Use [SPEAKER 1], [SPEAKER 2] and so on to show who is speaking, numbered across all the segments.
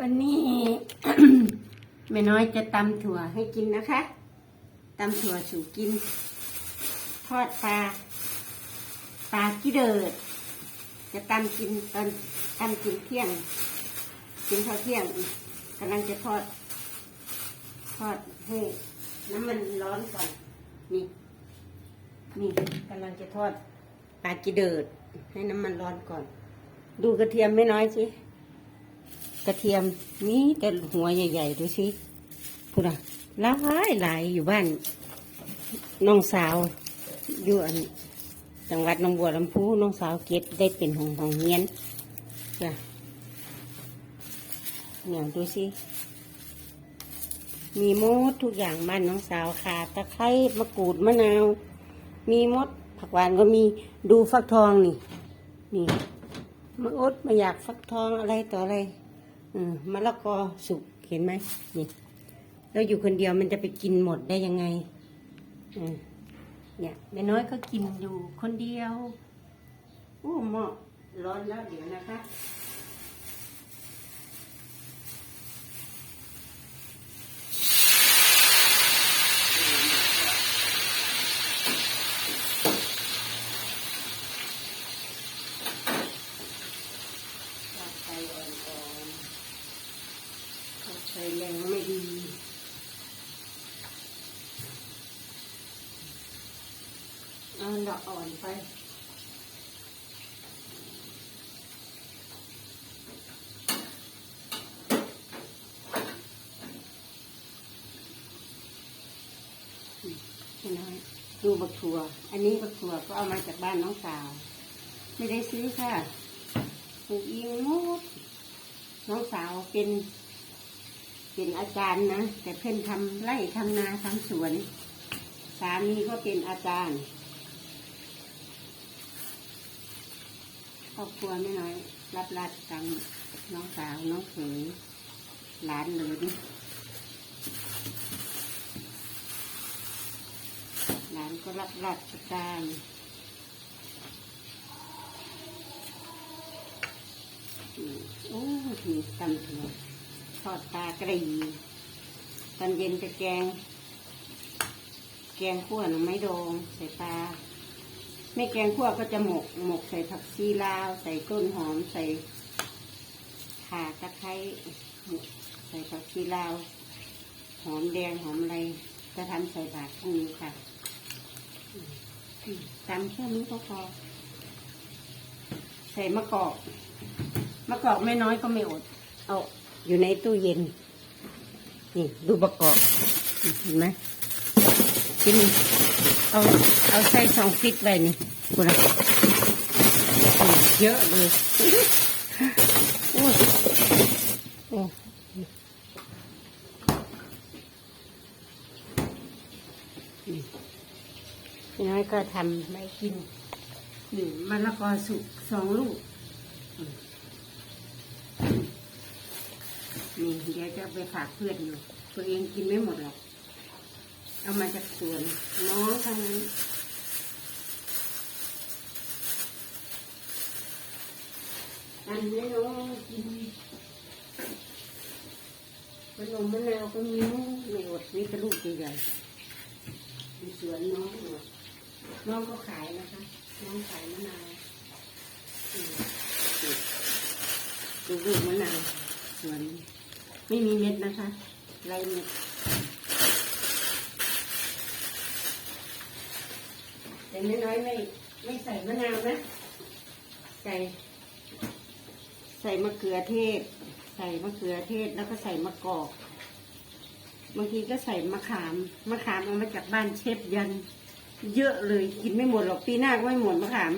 [SPEAKER 1] วันนี้ แม่น้อยจะตำถั่วให้กินนะคะตำถั่วสู่กิน ทอดปลาปลากี้เดิด จะตำกินตอนตำกินเที่ยง กินข้าวเที่ยงกำลังจะทอด ทอดให้น้ำมันร้อนก่อน นี่ นี่กำลังจะทอดปลากีเดิด ให้น้ำมันร้อนก่อน ดูกระเทียมไม่น้อยสิ กระเทียมนี่แต่หัวใหญ่ๆดูสิพูดอะหลายหลายอยู่บ้านน้องสาวอยู่อันจังหวัดหนองบัวลำพูน้องสาวเก็บได้เป็นของของเงี้ยนจ้ะเนี่ยดูสิมีมดทุกอย่างบ้านน้องสาวขาตะไคร้มะกรูดมะนาว มีมดผักหวานก็มีดูฟักทองนี่ นี่มะอดมาอยากฟักทองอะไรต่ออะไร อมะละกอสุกเห็นไหมนี่เราอยู่คนเดียวมันจะไปกินหมดได้ยังไงอืมเนี่ยแม่น้อยก็กินอยู่คนเดียวอู้หม้อร้อนแล้วเดี๋ยวนะคะ ถ้าไฟอ่อนๆถ้าไฟแรงไม่ดี เอาดอกอ่อนไปดูบักถั่ว อันนี้บักถั่วก็เอามาจากบ้านน้องสาว ไม่ได้ซื้อค่ะปลูกเองมดน้องสาวเป็น เป็นอาจารย์นะ แต่เพื่อนทำไร่ทำนาทำสวน สามีก็เป็นอาจารย์ ครอบครัวไม่น้อย รับราชการน้องสาวน้องเขยหลานเหลนหลานก็รับราชการอืมโอ้มีตำถั่วทอดปลากระดีตอนเย็นจะแกง แกงขั่วหน่อไม้ดองใส่ปลา ไม่แกงขั่วก็จะหมกหมกใส่ผักชีลาว ใส่ต้นหอมใส่ข่าตะไคร้ใส่ผักชีลาว หอมแดงหอมอะไรจะทำใส่บาตรพรุ่งนี้ค่ะอืมตำแค่นี้ก็พอใส่มะกอกมะกอกไม่น้อยก็ไม่อด เอาอยู่ในตู้เย็น นี่ ดูมะกอกเห็นไหม กินเอาเอาใส่สองฟิตไว้นี่คุณอะเยอะเลยโอ้ยโอ้พี่น้อยก็ทำไม่กินหนึ่งมะละกอสุกสองลูก นี่เดี๋ยวจะเอาไปฝากเพื่อนอยู่ ตัวเองกินไม่หมดหรอก เอามาจากสวนน้องทั้งนั้นอันนี้น้องกินขนมมะนาวก็มีไม่อดมีกระลูกใหญ่ๆมีสวนน้องน้องก็ขายนะคะน้องขายมะนาวอืมดูลูกมะนาวสวนไม่มีเม็ดนะคะไรเม็ด แต่ไม่ น้อยๆไม่ไม่ใส่มะนาวนะ ใส่ ใส่มะเขือเทศ ใส่มะเขือเทศแล้วก็ใส่มะกอกบางทีก็ใส่มะขามมะขามเอามาจากบ้านเชฟยัน เยอะเลยกินไม่หมดหรอกปีหน้าก็ไม่หมดมะขาม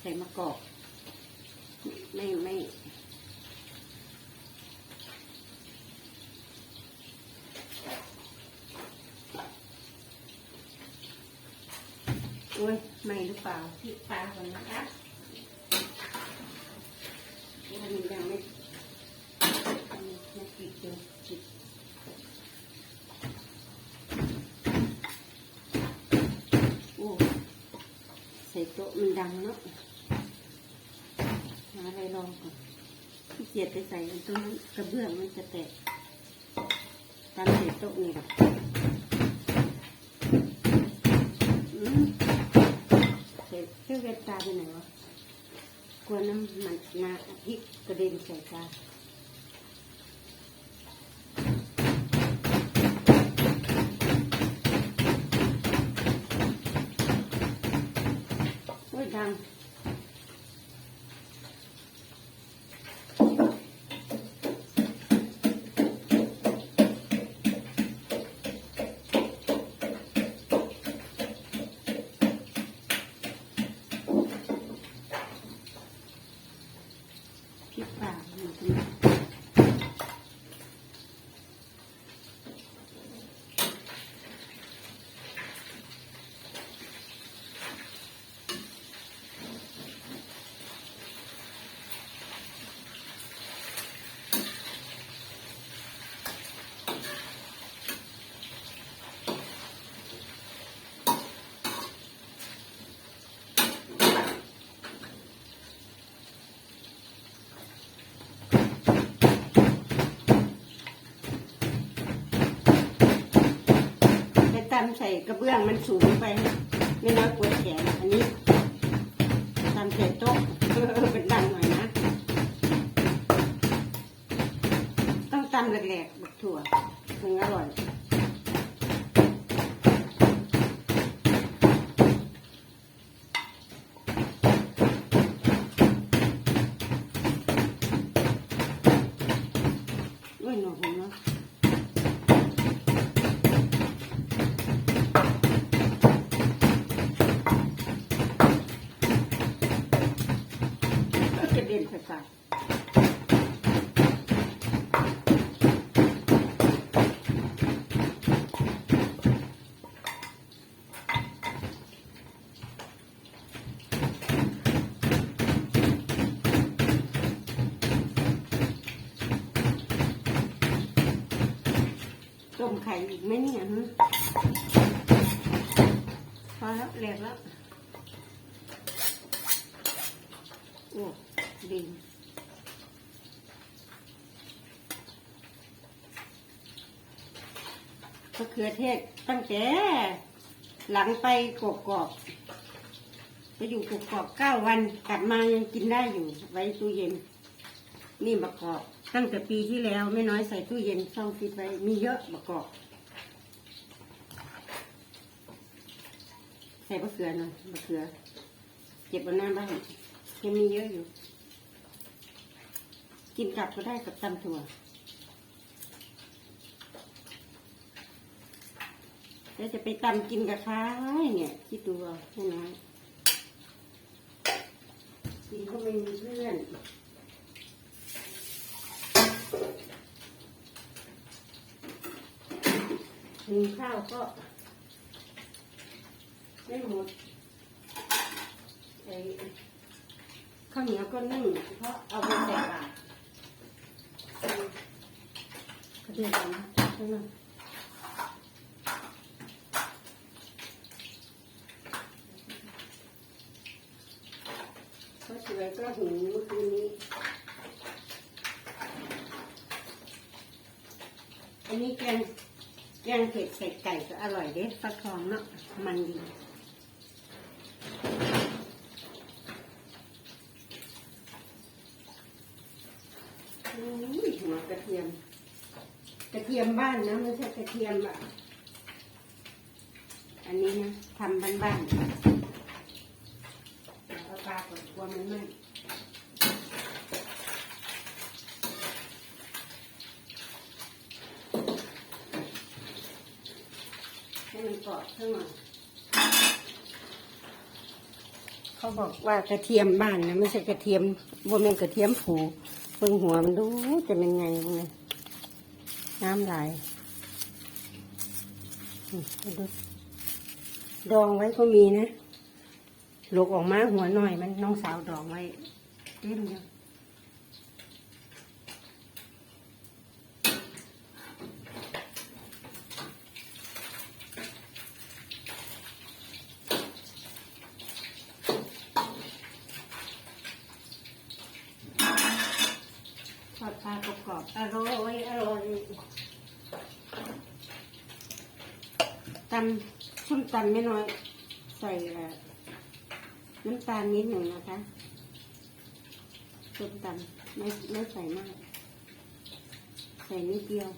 [SPEAKER 1] ใส่มะกอก ไม่ไม่ โอ้ยไม่หรือเปล่าที่ตาก่อนนะคะมันยังไม่ไม่ปิดเลยปิดโอ้ส่โต๊ะมันดังเนาะหาอะไรลองก่อนขี้เกียจไปใส่ตรงนั้นกระเบื้องมันจะแตกตามใส่โต๊ะนี่แหละอืมใส่ เชื่อเวทตาไปไหนวะกลัวน้ำมันนาพริกกระเด็นใส่ตาโอ้ยดัง ตำใส่กระเบื้องมันสูงไปไม่น้อยปวดแขนอันนี้ตำใส่โต๊ะเออเป็นดังหน่อยนะ ต้องตำแหลกๆบักถั่วถึงอร่อยอุ้ยหนูผมเนาะก็จะเด่นภาษาต้มไข่อีกไหมเนี่ยฮะพอแล้วแหลกแล้วโอ้ดีมะเขือเทศตั้งแต่หลังไปกกอกไปอยู่กกอกเก้าวันกลับมายังกินได้อยู่ ไว้ตู้เย็น นี่มะกอก ตั้งแต่ปีที่แล้วไม่น้อยใส่ตู้เย็นช่องฟิตไว้มีเยอะมะกอก ใส่มะเขือหน่อยมะเขือ เก็บบนหน้าบ้านยังมีเยอะอยู่ กินกลับก็ได้กับตำถั่วแล้วจะไปตำกินกับข้าวเนี่ยคิดดูเอาแค่นั้นกินก็ไม่มีเพื่อนกินข้าวก็ ไม่หมดไอ้ข้าวเหนียวก็นึ่งเพราะเอาไปใส่บาตรก็เดือดนะใช่ไหมก็สวยก็หุงเมื่อคืนนี้อันนี้แกงแกงเผ็ดใส่ไก่ก็อร่อยเด้ฟักทองเนาะมันดี อุ้ยหัวกระเทียม กระเทียมบ้านนะไม่ใช่กระเทียมแบบอันนี้นะทำบ้านๆเอาปลากดกลัวมันไหมให้มันกรอบข้างหน่อยเขาบอกว่ากระเทียมบ้านนะไม่ใช่กระเทียมว่าเป็นกระเทียมผูเพิ่งหัวมันดูจะเป็นไงเนี่ย น้ำไหลดองไว้ก็มีนะหลกออกมาหัวหน่อยมันน้องสาวดองไว้เต็มเลย ตำส้มตำไม่น้อย ใส่เอ่อน้ำตาลนิดหนึ่งนะคะส้มตำไม่ไม่ใส่มาก ใส่นิดเดียว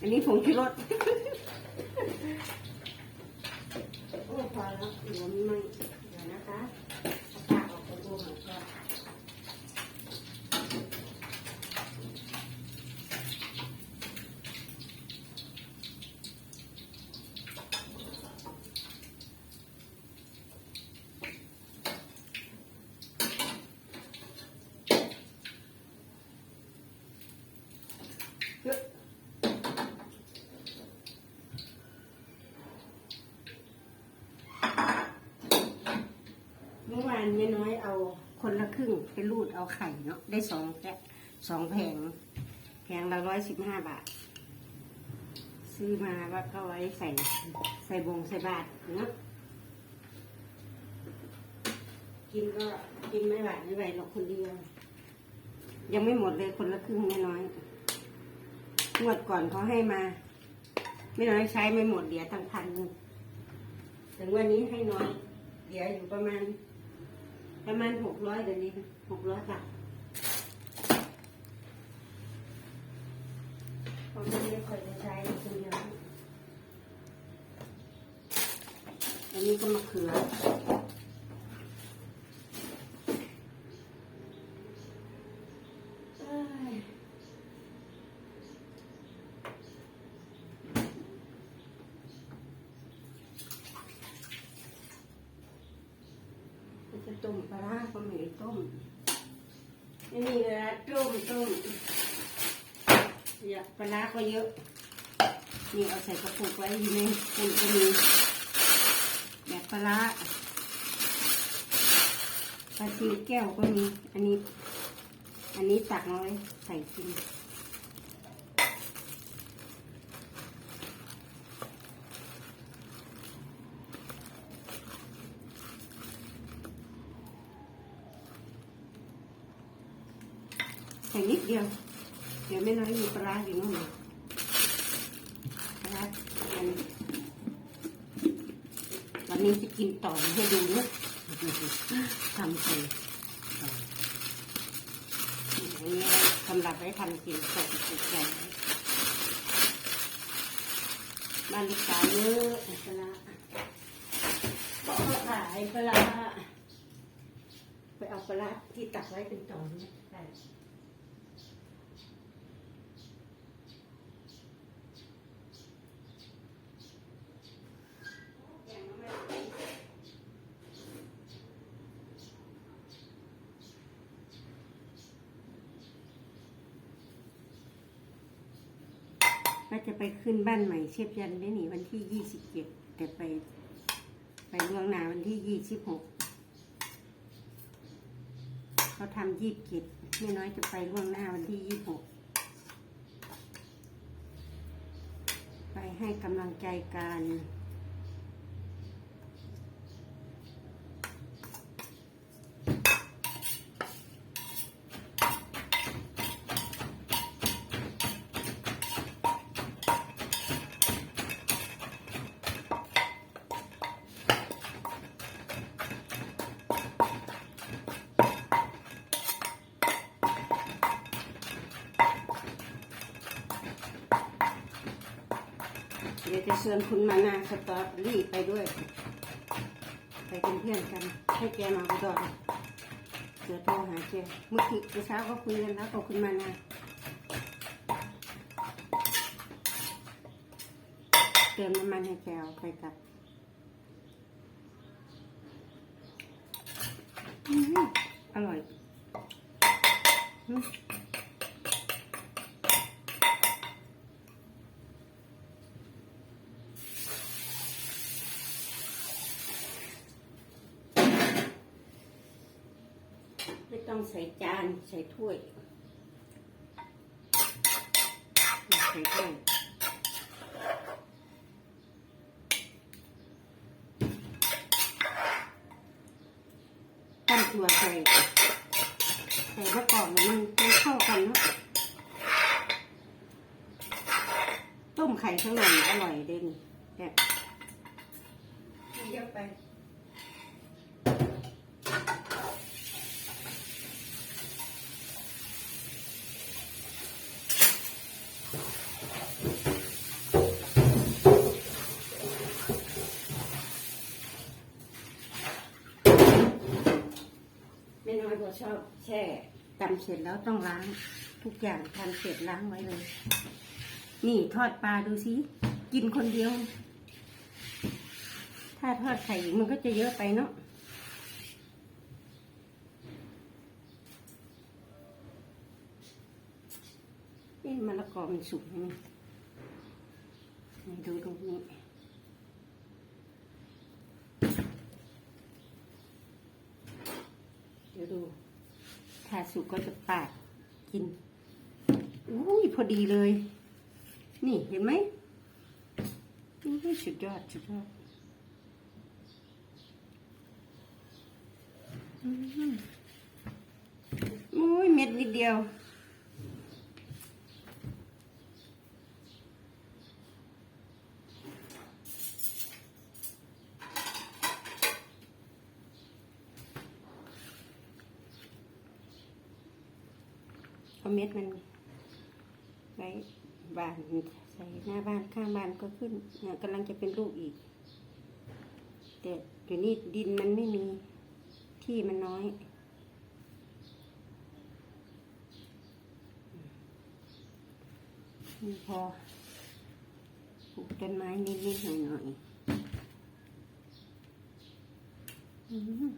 [SPEAKER 1] อันนี้ผงชูรสโอ้พอแล้วเดี๋ยวมันไหม่เดี๋ยวนะคะเอาปากออกไปดูหน่อยก่อนเมื่อวานเนี่ยน้อยเอา คนละครึ่งไปรูดเอาไข่เนาะได้สองแกะสองแผงแผงละร้อยสิบห้าบาท ซื้อมาแล้วก็ไว้ใส่ใส่บงใส่บาทเนาะกินก็กินไม่ไหวไม่ไหวหรอกคนเดียว ยังไม่หมดเลยคนละครึ่งไม่น้อยงวดก่อนเขาให้มา ไม่น้อยใช้ไม่หมดเดี๋ยวตั้งพันถึงวันนี้ให้น้อยเดี๋ยวอยู่ประมาณ ประมาณหกร้อยเดี๋ยวนี้หกร้อยบาทผมไม่ค่อยจะใช้คนเดียวอันนี้ก็มะเขือเอ้ยมันจะต้ม ปลาร้าก็ไม่ได้ต้มอันนี้เวลาต้มต้มอยากปลาร้าก็เยอะนี่เอาใส่กระปุกไว้อยู่ในตู้ก็มีแบบปลาร้าปลาซีแก้วก็มี อันนี้ อันนี้ตักน้อยใส่กิน ใส่นิดเดียว เดี๋ยวไม่น้อยมีปลาอยู่นู่นปลาร้าอันนี้วันนี้จะกินต่อให้ดูนะทำใส่อันนี้สำหรับไว้ทำกินส่กระปุกใหญ่บ้านลูกสาวเยอะปลาบอกเขาขายปลาไปเอาปลาที่ตักไว้เป็นต่อเนี่ ว่าจะไปขึ้นบ้านใหม่เชียบยันได้หนีวันที่ยี่สิบเจ็ดแต่ไป ไปล่วงหน้าวันที่ยี่สิบหกเขาทำยี่สิบเจ็ดไม่น้อยจะไปล่วงหน้าวันที่ยี่สิบหกไปให้กำลังใจกัน ชิญคุณมานาสตอรี่ไปด้วย ไปเป็นเพื่อนกัน ให้แกมาอุดรเดี๋ยวโทรหาแกเมื่อกี้เมื่อเช้าก็คุยกันแล้วกับคุณมานาเติมน้ำมันให้แกเอาไปกับอืมอร่อยอืม ไม่ ต้องใส่จานใส่ถ้วยใส่ถ้วยตั้งตัวใส่ใส่มะกอกเนี่ยมันมันเข้ากันเนาะต้มไข่ข้างในอร่อยเด่นเนี่ยเยอะไป ไม่น้อยก็ ชอบแช่ตำเสร็จแล้วต้องล้าง ทุกอย่างทำเสร็จล้างไว้เลย นี่ทอดปลาดูสิกินคนเดียว ถ้าทอดไข่มันก็จะเยอะไปเนาะนี่มะละกอมันสุกไหมดูตรงนี้เดี๋ยวดู ชาสุกก็จะปาดกินอุ้ยพอดีเลย นี่เห็นไหมอุ้ยสุดยอดสุดยอดอืมอุ้ยเม็ดนิดเดียว เอาเม็ดมันไว้บานใส่หน้าบ้านข้างบ้านก็ขึ้นเนี่ยกำลังจะเป็นลูกอีก แต่เดี๋ยวนี้ดินมันไม่มีที่มันน้อยนี่พอปลูกต้นไม้นิดๆหน่อยๆอืม อืม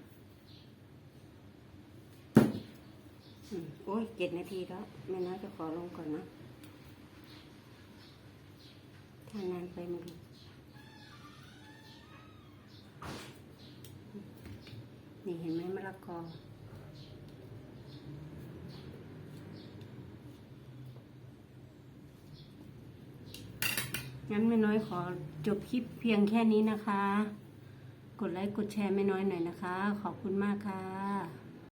[SPEAKER 1] โอ้ยเจ็ดนาทีแล้วแม่น้อยจะขอลงก่อนนะถ้านานไปมันนี่เห็นไหมมะละกองั้นแม่น้อยขอจบคลิปเพียงแค่นี้นะคะ กดไลค์กดแชร์แม่น้อยหน่อยนะคะ ขอบคุณมากค่ะ